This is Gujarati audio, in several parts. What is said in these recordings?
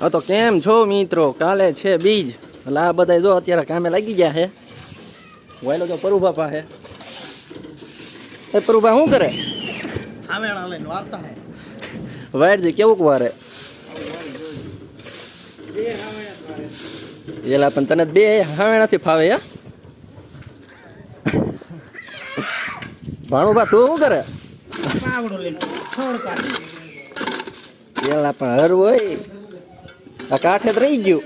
હા તો કેમ છો મિત્રો? કાલે છે બીજ. એટલે આ બધા જો અત્યારે કામે લાગી ગયા છે વહેલો તો પરુ બાપા છે એ પરુભા શું કરે? વાયરજી કેવું વારે? એલા પણ તને બે હાવે નથી ફાવે યા ભાણુભા તું શું કરે? એલા પણ હર હોય આ કાંઠે જ રહી ગયું.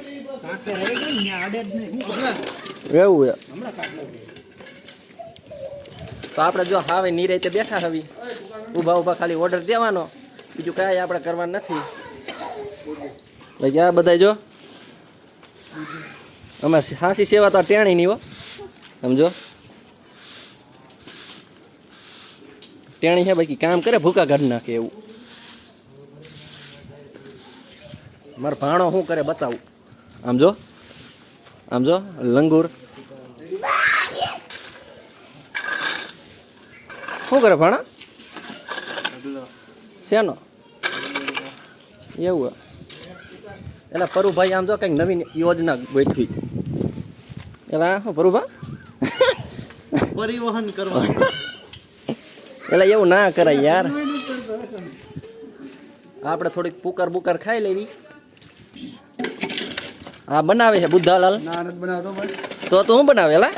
રહેવું છે. તો આપણે જો હાવે નીરે તે બેઠા હવી. ઊભા ઊભા ખાલી ઓર્ડર દેવાનો. બીજું કાંઈ આપણે કરવાનું નથી. આ બધા જો. અમે હાસી સેવા તો ટેણી ની હો. સમજો? ટેણી છે બાકી કામ કરે ભૂકા કાઢી નાખે એવું. મારો ભાણો શું કરે બતાવું? આમ જો આમ જો લંગુર. શું કરે ભાણા? શેનો? એવું. એટલે પરુભાઈ આમ જો કંઈક નવીન યોજના ગોઠવી. એટલે શું પરુભા? પરિવહન કરવા. એટલે એવું ના કરાય યાર. આપણે થોડીક પુકાર બુકાર ખાઈ લેવી. હા બનાવે છે બુદ્ધાલાલ. ના નથી બનાવતો ભાઈ. તો હું શું બનાવે લા?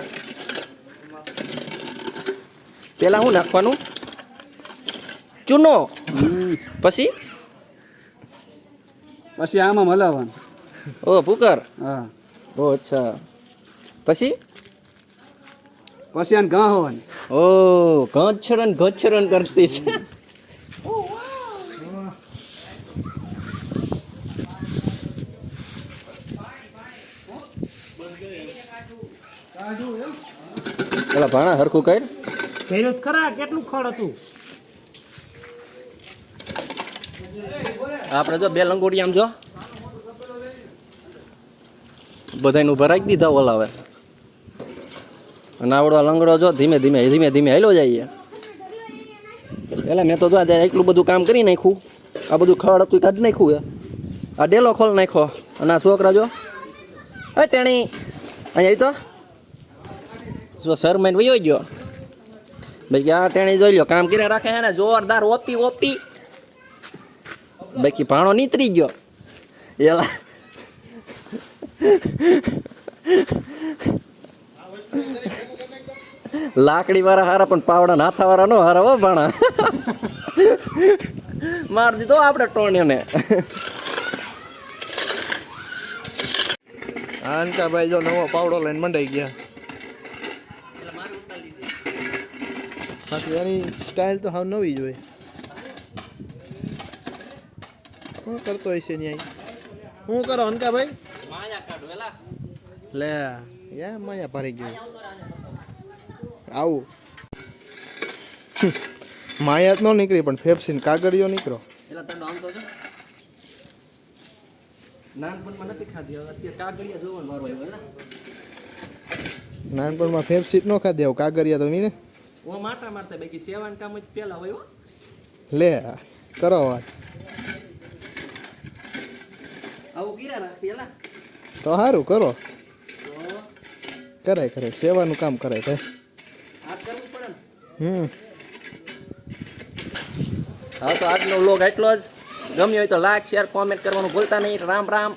પેલા શું નાખવાનું? ચૂનો. પછી? પછી આમાં હલાવવાનું. ઓ પુકાર હા. ઓ અચ્છા. પછી? પછી આને ઘા હોવાની. ઓ ઘચરણ ઘચરણ કરતી છે. પેલા ભાણા હરખું કર. કર્યું ખરા કેટલું ખડ હતું? આપણે જો બે લંગોડી આમ જો. બધાનું ભરાઈ દીધા ઓલા હવે. અને આવડો લંગડો જો ધીમે ધીમે ધીમે ધીમે હેલો જઈએ પેલા મેં તો જો એટલું બધું કામ કરી નાખ્યું આ બધું ખડ હતું એ કાઢી નાખ્યું એ આ ડેલો ખોલ નાખ્યો. અને આ છોકરા જો એ તેણી અહીંયા તો. જો સર મેન વયો ગયો. ભાઈ આ ટેણી જોઈ લ્યો, કામ કરીને રાખે ને, જોરદાર ઓપી ઓપી. બાકી ભાણો નીતરી ગયો. એલા. લાકડી વાળા હારા, પણ પાવડા નાથા વાળા નો હારા હો ભાણા. માર દીધો આપણે ટોણ્યોને ભાઈ જો નવો પાવડો લઈને મંડાઈ ગયા. એની સ્ટાઇલ તો હાવ નવી જ હોય. શું કરતો હોય છે ન્યાય? શું કરો હનકાભાઈ લે યા માયા ભરી ગયું. આવું. માયા જ ન નીકળી પણ ફેફસીન કાગળિયો નીકળો. નાનપણમાં નથી ખાધી અત્યારે કાગળિયા જોવાનું મારો નાનપણમાં ફેફસીટ ન ખાધી આવું કાગળિયા તો મીને. હું માટા મારતા બાકી સેવાન કામ જ પેલા હોય હો. લે કરો વાત. આવું કીરા ના પેલા તો સારું કરો. કરાય કરાય. સેવાનું કામ કરાય ભાઈ આ કરવું પડે હમ. હા તો આજનો વ્લોગ એટલો જ. ગમ્યો હોય તો લાઈક શેર કોમેન્ટ કરવાનું ભૂલતા નહીં. રામ રામ.